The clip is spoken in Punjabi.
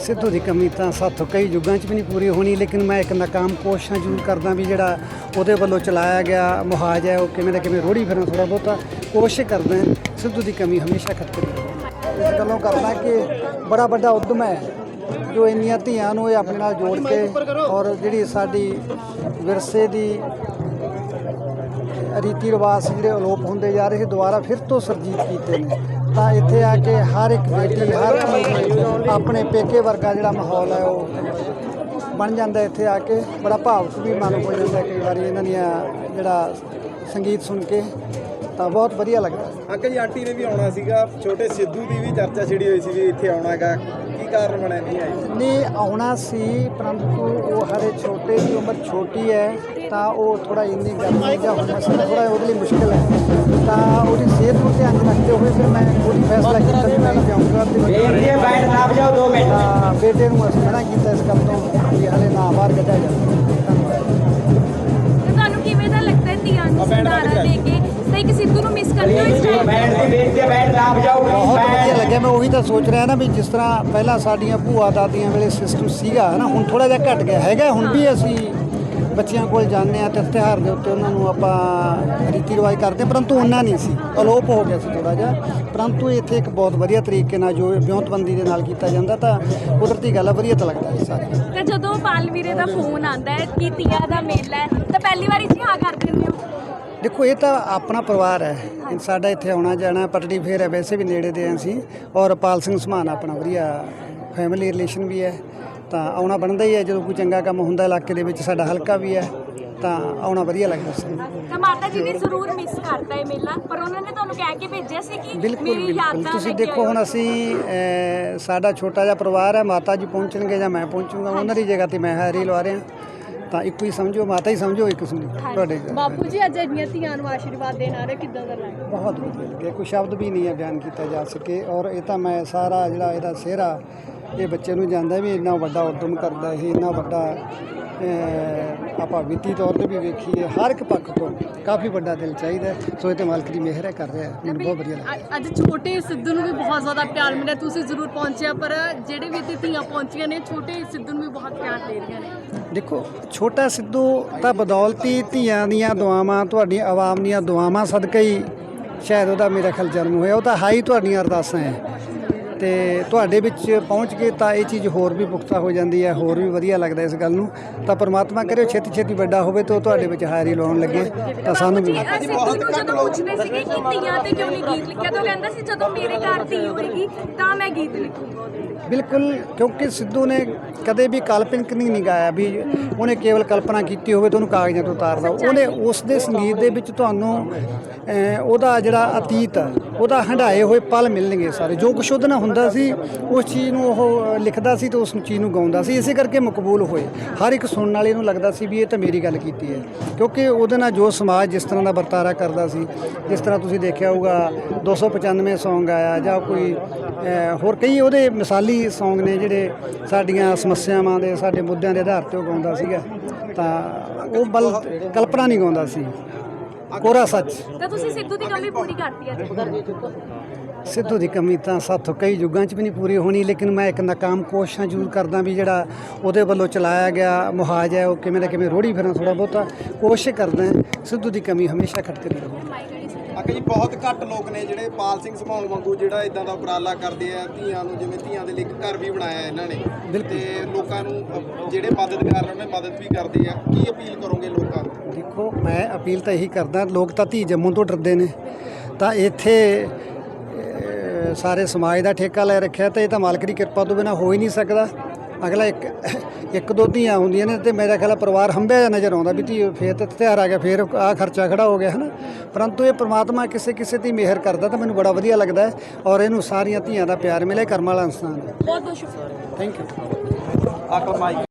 ਸਿੱਧੂ ਦੀ ਕਮੀ ਤਾਂ ਸਾਥੋਂ ਕਈ ਯੁੱਗਾਂ 'ਚ ਵੀ ਨਹੀਂ ਪੂਰੀ ਹੋਣੀ, ਲੇਕਿਨ ਮੈਂ ਇੱਕ ਨਾਕਾਮ ਕੋਸ਼ਿਸ਼ਾਂ ਜ਼ਰੂਰ ਕਰਦਾ ਵੀ ਜਿਹੜਾ ਉਹਦੇ ਵੱਲੋਂ ਚਲਾਇਆ ਗਿਆ ਮੁਹਾਜ ਹੈ, ਉਹ ਕਿਵੇਂ ਦਾ ਕਿਵੇਂ ਰੋੜੀ ਫਿਰਾਂ ਥੋੜਾ ਬਹੁਤਾ ਕੋਸ਼ਿਸ਼ ਕਰਦਾ ਸਿੱਧੂ ਦੀ ਕਮੀ ਹਮੇਸ਼ਾ ਖਤਮ ਨਹੀਂ ਇਸ ਗੱਲੋਂ ਕਰਦਾ ਕਿ ਬੜਾ ਵੱਡਾ ਉਦਮ ਹੈ ਜੋ ਇੰਨੀਆਂ ਧੀਆਂ ਨੂੰ ਇਹ ਆਪਣੇ ਨਾਲ ਜੋੜ ਕੇ ਔਰ ਜਿਹੜੀ ਸਾਡੀ ਵਿਰਸੇ ਦੀ ਰੀਤੀ ਰਿਵਾਜ ਸੀ ਜਿਹੜੇ ਅਲੋਪ ਹੁੰਦੇ ਜਾ ਰਹੇ ਸੀ ਦੁਬਾਰਾ ਫਿਰ ਤੋਂ ਸਰਜੀਤ ਕੀਤੇ ਨੇ। ਤਾਂ ਇੱਥੇ ਆ ਕੇ ਹਰ ਇੱਕ ਬੇਟੀ ਹਰ ਆਪਣੇ ਪੇਕੇ ਵਰਗਾ ਜਿਹੜਾ ਮਾਹੌਲ ਹੈ ਉਹ ਬਣ ਜਾਂਦਾ ਇੱਥੇ ਆ ਕੇ। ਬੜਾ ਭਾਵੁਕ ਵੀ ਮਨ ਹੋ ਜਾਂਦਾ ਕਈ ਵਾਰੀ ਇਹਨਾਂ ਦੀਆਂ ਜਿਹੜਾ ਸੰਗੀਤ ਸੁਣ ਕੇ। ਤਾਂ ਬਹੁਤ ਵਧੀਆ ਲੱਗਦਾ। ਅੰਕਲ ਜੀ ਆਂਟੀ ਨੇ ਵੀ ਆਉਣਾ ਸੀਗਾ ਛੋਟੇ ਸਿੱਧੂ ਦੀ ਵੀ ਚਰਚਾ ਛਿੜੀ ਹੋਈ ਸੀ ਵੀ ਇੱਥੇ ਆਉਣਾ ਹੈਗਾ। ਕੀ ਕਾਰਨ ਬਣਿਆ ਨਹੀਂ ਆਈ? ਨਹੀਂ ਆਉਣਾ ਸੀ ਪਰੰਤੂ ਉਹ ਹਰੇ ਛੋਟੇ ਦੀ ਉਮਰ ਛੋਟੀ ਹੈ ਤਾਂ ਉਹ ਥੋੜਾ ਇੰਨੀ ਗਰਮੀ ਜਾਂ ਹੁਣ ਮਸਲਾ ਥੋੜਾ ਉਹਦੇ ਲਈ ਮੁਸ਼ਕਿਲ ਹੈ। ਤਾਂ ਉਹਦੀ ਸਿਹਤ ਨੂੰ ਧਿਆਨ ਰੱਖਦੇ ਹੋਏ ਫਿਰ ਮੈਂ ਬੇਟੇ ਨੂੰ ਅਸੀਂ ਮਨਾ ਕੀਤਾ ਇਸ ਗੱਲ ਤੋਂ ਵੀ ਹਲੇ ਨਾ ਬਾਹਰ ਕੱਢਿਆ ਜਾਵੇ। ਧੰਨਵਾਦ ਤੇ ਤੁਹਾਨੂੰ ਕਿਵੇਂ ਦਾ ਲੱਗਦਾ ਹੈ ਧੀਆਂ ਨੂੰ ਸੰਧਾਰਾ ਦੇ ਕੇ? ਤੇ ਇੱਕ ਸਿੱਧੂ ਨੂੰ ਮਿਸ ਕਰਦੇ ਹੋ ਇਸ ਟਾਈਮ ਬੈਠ ਦੀ ਦੇਖੀਏ ਬੈਠ ਨਾਪ ਜਾਓ ਬਹੁਤ ਵਧੀਆ ਲੱਗਿਆ ਮੈਂ ਉਹੀ ਤਾਂ ਸੋਚ ਰਿਹਾ ਨਾ ਵੀ ਜਿਸ ਤਰ੍ਹਾਂ ਪਹਿਲਾਂ ਸਾਡੀਆਂ ਭੂਆ ਦਾਦੀਆਂ ਵੇਲੇ ਸਿਸਟਮ ਸੀਗਾ ਨਾ? ਹੁਣ ਥੋੜਾ ਜਿਹਾ ਘਟ ਗਿਆ ਹੈਗਾ ਹੁਣ ਵੀ ਅਸੀਂ ਬੱਚਿਆਂ ਕੋਲ ਜਾਂਦੇ ਆ ਤੇ ਤਿਉਹਾਰ ਦੇ ਉੱਤੇ ਉਹਨਾਂ ਨੂੰ ਆਪਾਂ ਰੀਤੀ ਰਿਵਾਜ ਕਰਦੇ ਪਰੰਤੂ ਉਹਨਾਂ ਨਹੀਂ ਸੀ। ਅਲੋਪ ਹੋ ਗਿਆ ਸੀ ਥੋੜਾ ਜਿਹਾ। ਪਰੰਤੂ ਇੱਥੇ ਇੱਕ ਬਹੁਤ ਵਧੀਆ ਤਰੀਕੇ ਨਾਲ ਜੋ ਵਿਉਂਤਬੰਦੀ ਦੇ ਨਾਲ ਕੀਤਾ ਜਾਂਦਾ ਤਾਂ ਕੁਦਰਤੀ ਗੱਲ ਆ ਵਧੀਆ ਤਾਂ ਲੱਗਦਾ ਹੈ ਸਾਰੇ ਤੇ ਜਦੋਂ ਬਾਲਵੀਰੇ ਦਾ ਫੋਨ ਆਂਦਾ ਹੈ ਕਿ ਧੀਆਂ ਦਾ ਮੇਲਾ ਹੈ ਤਾਂ ਪਹਿਲੀ ਵਾਰੀ ਜੀ ਹਾਂ ਕਰ ਦਿੰਦੇ ਹੋ? ਦੇਖੋ ਇਹ ਤਾਂ ਆਪਣਾ ਪਰਿਵਾਰ ਹੈ। ਸਾਡਾ ਇੱਥੇ ਆਉਣਾ ਜਾਣਾ ਪਟੜੀ ਫੇਰ ਹੈ ਵੈਸੇ ਵੀ ਨੇੜੇ ਦੇ ਹਾਂ ਅਸੀਂ। ਔਰ ਪਾਲ ਸਿੰਘ ਸਮਾਨ ਆਪਣਾ ਵਧੀਆ ਫੈਮਿਲੀ ਰਿਲੇਸ਼ਨ ਵੀ ਹੈ। ਤਾਂ ਆਉਣਾ ਬਣਦਾ ਹੀ ਹੈ। ਜਦੋਂ ਕੋਈ ਚੰਗਾ ਕੰਮ ਹੁੰਦਾ ਇਲਾਕੇ ਦੇ ਵਿੱਚ ਸਾਡਾ ਹਲਕਾ ਵੀ ਹੈ ਤਾਂ ਆਉਣਾ ਵਧੀਆ ਲੱਗਦਾ ਸੀ ਤਾਂ ਮਾਤਾ ਜੀ ਨੇ ਜ਼ਰੂਰ ਮਿਸ ਕਰਤਾ ਹੈ ਮੇਲਾ ਪਰ ਉਹਨਾਂ ਨੇ ਤੁਹਾਨੂੰ ਕਹਿ ਕੇ ਭੇਜਿਆ ਸੀ ਕਿ ਬਿਲਕੁਲ ਮੇਰੀ ਬਿਲਕੁਲ। ਯਾਦਾਂ ਤੁਸੀਂ ਦੇਖੋ ਹੁਣ। ਅਸੀਂ ਸਾਡਾ ਛੋਟਾ ਜਿਹਾ ਪਰਿਵਾਰ ਹੈ ਮਾਤਾ ਜੀ ਪਹੁੰਚਣਗੇ ਜਾਂ ਮੈਂ ਪਹੁੰਚੂਗਾ ਉਹਨਾਂ ਦੀ ਜਗ੍ਹਾ ਤੇ ਮੈਂ ਹਾਜ਼ਰੀ ਲਵਾ ਰਿਹਾ। ਤਾਂ ਇੱਕੋ ਹੀ ਸਮਝੋ ਮਾਤਾ ਹੀ ਸਮਝੋ ਇੱਕ ਕਿਸਮ ਦੀ ਤੁਹਾਡੇ ਬਾਪੂ ਜੀ ਅੱਜ ਇੰਨੀਆਂ ਧੀਆਂ ਨੂੰ ਆਸ਼ੀਰਵਾਦ ਦੇਣ ਆ ਰਹੇ ਕਿੱਦਾਂ ਦਾ ਲੱਗਦਾ? ਬਹੁਤ ਵਧੀਆ ਲੱਗਿਆ। ਕੋਈ ਸ਼ਬਦ ਵੀ ਨਹੀਂ ਹੈ ਬਿਆਨ ਕੀਤਾ ਜਾ ਸਕੇ ਔਰ ਇਹ ਤਾਂ ਮੈਂ ਸਾਰਾ ਜਿਹੜਾ ਇਹਦਾ ਸਿਹਰਾ ਇਹ ਬੱਚੇ ਨੂੰ ਜਾਂਦਾ ਵੀ ਇੰਨਾ ਵੱਡਾ ਉਦਮ ਕਰਦਾ ਇਹ ਇੰਨਾ ਵੱਡਾ ਆਪਾਂ ਵਿੱਤੀ ਤੌਰ ਤੇ ਵੀ ਵੇਖੀਏ ਹਰ ਇੱਕ ਪੱਖ ਤੋਂ ਕਾਫੀ ਵੱਡਾ ਦਿਲ ਚਾਹੀਦਾ। ਸੋ ਇਹ ਤੇ ਮਾਲਕ ਦੀ ਮਿਹਰ ਹੈ ਕਰ ਰਿਹਾ ਮੈਨੂੰ ਬਹੁਤ ਵਧੀਆ ਲੱਗਦਾ ਅੱਜ ਛੋਟੇ ਸਿੱਧੂ ਨੂੰ ਵੀ ਬਹੁਤ ਜ਼ਿਆਦਾ ਪਿਆਰ ਮਿਲਿਆ ਤੁਸੀਂ ਜ਼ਰੂਰ ਪਹੁੰਚਿਆ ਪਰ ਜਿਹੜੇ ਵੀ ਧੀਆਂ ਪਹੁੰਚੀਆਂ ਨੇ ਛੋਟੇ ਸਿੱਧੂ ਨੂੰ ਵੀ ਬਹੁਤ ਪਿਆਰ ਦੇ ਰਹੀਆਂ ਨੇ। ਦੇਖੋ ਛੋਟਾ ਸਿੱਧੂ ਤਾਂ ਬਦੌਲਤੀ ਧੀਆਂ ਦੀਆਂ ਦੁਆਵਾਂ ਤੁਹਾਡੀਆਂ ਆਵਾਮ ਦੀਆਂ ਦੁਆਵਾਂ ਸਦਕਾ ਹੀ ਸ਼ਾਇਦ ਉਹਦਾ ਮੇਰਾ ਖਿਆਲ ਜਨਮ ਹੋਇਆ ਉਹ ਤਾਂ ਹਾਈ ਤੁਹਾਡੀਆਂ ਅਰਦਾਸਾਂ ਹੈ। ਤੇ ਤੁਹਾਡੇ ਵਿੱਚ ਪਹੁੰਚ ਕੇ ਤਾਂ ਇਹ ਚੀਜ਼ ਹੋਰ ਵੀ ਪੁਖਤਾ ਹੋ ਜਾਂਦੀ ਹੈ ਹੋਰ ਵੀ ਵਧੀਆ ਲੱਗਦਾ ਇਸ ਗੱਲ ਨੂੰ। ਤਾਂ ਪ੍ਰਮਾਤਮਾ ਕਰੇ ਛੇਤੀ ਛੇਤੀ ਵੱਡਾ ਹੋਵੇ ਤੇ ਉਹ ਤੁਹਾਡੇ ਵਿੱਚ ਹਾਜ਼ਰੀ ਲਾਉਣ ਲੱਗੇ ਤਾਂ ਸਾਨੂੰ ਵੀ ਜੀ ਅਹ ਸਿੱਧੂ ਨੂੰ ਜਦੋਂ ਪੁੱਛਦੇ ਸੀਗੇ ਕਿ ਧੀਆਂ ਤੇ ਕਿਉਂ ਨਹੀਂ ਗੀਤ ਲਿਖਿਆ? ਤਾਂ ਉਹ ਕਹਿੰਦਾ ਸੀ ਜਦੋਂ ਮੇਰੇ ਘਰ ਧੀ ਹੋਏਗੀ ਤਾਂ ਮੈਂ ਗੀਤ ਲਿਖੂੰਗਾ ਉਹਦੇ ਤੇ ਬਿਲਕੁਲ ਕਿਉਂਕਿ ਸਿੱਧੂ ਨੇ ਕਦੇ ਵੀ ਕਾਲਪਨਿਕ ਨਹੀਂ ਨਹੀਂ ਗਾਇਆ ਵੀ ਉਹਨੇ ਕੇਵਲ ਕਲਪਨਾ ਕੀਤੀ ਹੋਵੇ ਤਾਂ ਉਹਨੂੰ ਕਾਗਜ਼ਾਂ ਤੋਂ ਉਤਾਰਦਾ। ਉਹਨੇ ਉਸ ਦੇ ਸੰਗੀਤ ਦੇ ਵਿੱਚ ਤੁਹਾਨੂੰ ਉਹਦਾ ਜਿਹੜਾ ਅਤੀਤ ਆ, ਉਹਦਾ ਹੰਢਾਏ ਹੋਏ ਪਲ ਮਿਲਣਗੇ ਸਾਰੇ। ਜੋ ਕੁਛ ਉਹਦੇ ਨਾਲ ਹੁੰਦਾ ਸੀ, ਉਸ ਚੀਜ਼ ਨੂੰ ਉਹ ਲਿਖਦਾ ਸੀ ਤੇ ਉਸ ਚੀਜ਼ ਨੂੰ ਗਾਉਂਦਾ ਸੀ। ਇਸੇ ਕਰਕੇ ਮਕਬੂਲ ਹੋਏ। ਹਰ ਇੱਕ ਸੁਣਨ ਵਾਲੇ ਨੂੰ ਲੱਗਦਾ ਸੀ ਵੀ ਇਹ ਤਾਂ ਮੇਰੀ ਗੱਲ ਕੀਤੀ ਹੈ। ਕਿਉਂਕਿ ਉਹਦੇ ਨਾਲ ਜੋ ਸਮਾਜ ਜਿਸ ਤਰ੍ਹਾਂ ਦਾ ਵਰਤਾਰਾ ਕਰਦਾ ਸੀ, ਜਿਸ ਤਰ੍ਹਾਂ ਤੁਸੀਂ ਦੇਖਿਆ ਹੋਊਗਾ 295 Song ਆਇਆ ਜਾਂ ਕੋਈ ਹੋਰ ਕਈ ਉਹਦੇ ਮਿਸਾਲੀ Song ਨੇ ਜਿਹੜੇ ਸਾਡੀਆਂ ਸਮੱਸਿਆਵਾਂ ਦੇ, ਸਾਡੇ ਮੁੱਦਿਆਂ ਦੇ ਆਧਾਰ ਤੇ ਉਹ ਗਾਉਂਦਾ ਸੀਗਾ। ਤਾਂ ਉਹ ਬਲ ਕਲਪਨਾ ਨਹੀਂ ਗਾਉਂਦਾ ਸੀ। ਕੋਰਾ ਸੱਚ। ਤਾਂ ਤੁਸੀਂ ਸਿੱਧੂ ਦੀ ਕਮੀ ਪੂਰੀ ਕਰਤੀ ਹੈ ਸਿੱਧੂ ਦੀ ਕਮੀ ਤਾਂ ਸਾਥੋਂ ਕਈ ਯੁੱਗਾਂ 'ਚ ਵੀ ਨਹੀਂ ਪੂਰੀ ਹੋਣੀ ਲੇਕਿਨ ਮੈਂ ਇੱਕ ਨਾਕਾਮ ਕੋਸ਼ਿਸ਼ਾਂ ਜ਼ਰੂਰ ਕਰਦਾ ਵੀ ਜਿਹੜਾ ਉਹਦੇ ਵੱਲੋਂ ਚਲਾਇਆ ਗਿਆ ਮੁਹਾਜ ਹੈ ਉਹ ਕਿਵੇਂ ਦਾ ਕਿਵੇਂ ਰੋੜੀ ਫਿਰਾਂ ਥੋੜਾ ਬਹੁਤਾ ਕੋਸ਼ਿਸ਼ ਕਰਦਾ ਸਿੱਧੂ ਦੀ ਕਮੀ ਹਮੇਸ਼ਾ ਖਟਕਦੀ ਰਹੇ। ਅੰਕਲ ਜੀ ਬਹੁਤ ਘੱਟ ਲੋਕ ਨੇ ਜਿਹੜੇ ਪਾਲ ਸਿੰਘ ਸਮਾਉਣ ਵਾਂਗੂ ਜਿਹੜਾ ਇਦਾਂ ਦਾ ਉਪਰਾਲਾ ਕਰਦੇ ਆ ਧੀਆਂ ਨੂੰ ਜਿਵੇਂ ਧੀਆਂ ਦੇ ਲਈ ਇੱਕ ਘਰ ਵੀ ਬਣਾਇਆ ਇਹਨਾਂ ਨੇ। ਤੇ ਲੋਕਾਂ ਨੂੰ ਜਿਹੜੇ ਮਦਦ ਕਰ ਰਹੇ ਨੇ ਮਦਦ ਵੀ ਕਰਦੇ ਆ। ਕੀ ਅਪੀਲ ਕਰੋਗੇ ਲੋਕਾਂ ਨੂੰ? ਦੇਖੋ ਮੈਂ ਅਪੀਲ ਤਾਂ ਇਹੀ ਕਰਦਾ ਲੋਕ ਤਾਂ ਧੀ ਜੰਮੂ ਤੋਂ ਡਰਦੇ ਨੇ। ਤਾਂ ਇੱਥੇ ਸਾਰੇ ਸਮਾਜ ਦਾ ਠੇਕਾ ਲੈ ਰੱਖਿਆ ਤਾਂ ਇਹ ਤਾਂ ਮਾਲਕ ਦੀ ਕਿਰਪਾ ਤੋਂ ਬਿਨਾ ਹੋ ਹੀ ਨਹੀਂ ਸਕਦਾ। ਅਗਲਾ ਇੱਕ ਇੱਕ ਦੋ ਧੀਆਂ ਹੁੰਦੀਆਂ ਨੇ ਤੇ ਮੇਰਾ ਖਿਆਲ ਆ ਪਰਿਵਾਰ ਹੰਬਿਆ ਜਿਹਾ ਨਜ਼ਰ ਆਉਂਦਾ ਵੀ ਧੀ ਫੇਰ ਤੇ ਤਿਉਹਾਰ ਆ ਗਿਆ ਫੇਰ ਆ ਖਰਚਾ ਖੜਾ ਹੋ ਗਿਆ ਹਨਾ? ਪਰੰਤੂ ਇਹ ਪ੍ਰਮਾਤਮਾ ਕਿਸੇ ਕਿਸੇ ਦੀ ਮਿਹਰ ਕਰਦਾ ਤਾਂ ਮੈਨੂੰ ਬੜਾ ਵਧੀਆ ਲੱਗਦਾ ਹੈ ਔਰ ਇਹਨੂੰ ਸਾਰੀਆਂ ਧੀਆਂ ਦਾ ਪਿਆਰ ਮਿਲੇ ਕਰਮ ਵਾਲਾ ਇਨਸਾਨ ਹੈ। ਬਹੁਤ ਬਹੁਤ ਸ਼ੁਕਰੀਆ। Thank you mic